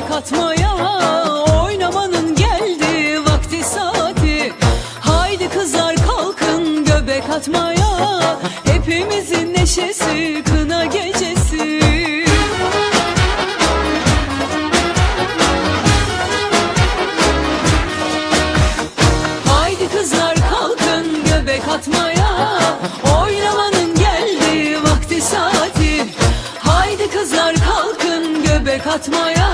göbek atmaya Oynamanın geldi vakti saati. Haydi kızlar kalkın göbek atmaya Hepimizin neşesi kına gecesi kalkın göbek atmaya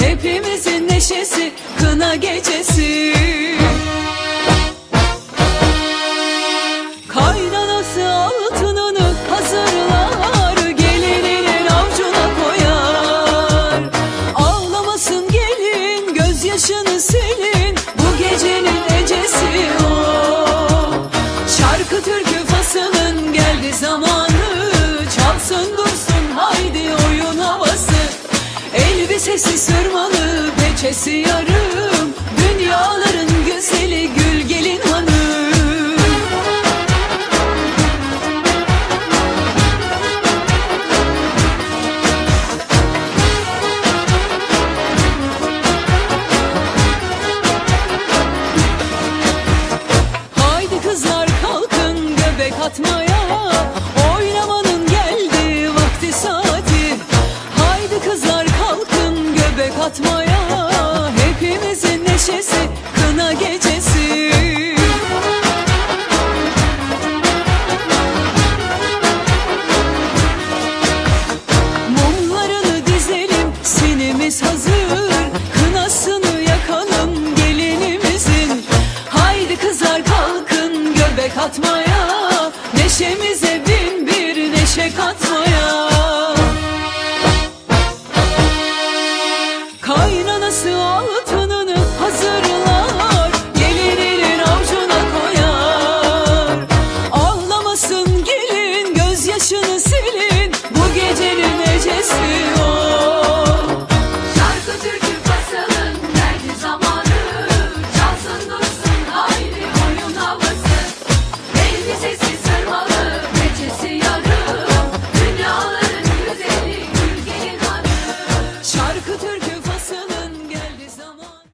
Hepimizin neşesi kına gecesi. Kaynanası altınını hazırlar Gelininin avcuna koyar. Ağlamasın gelin gözyaşını silin Bu gecenin ecesi o. Şarkı türkü fasılın geldi zamanı Elbisesi sırmalı peçesi yarım. Dünyaların güzeli gül gelin hanım. Haydi kızlar kalkın göbek atmaya kalkın göbek atmaya Hepimizin neşesi kına gecesi. Mumlarını dizelim sinimiz hazır. Kınasını yakalım gelinimizin. Haydi kızlar kalkın göbek atmaya. Neşemize bin bir neşe katmaya Kocası altınını hazırlar Gelir elin avcuna koyar. Ağlamasın gelin gözyaşını silin Bu gecenin ecesi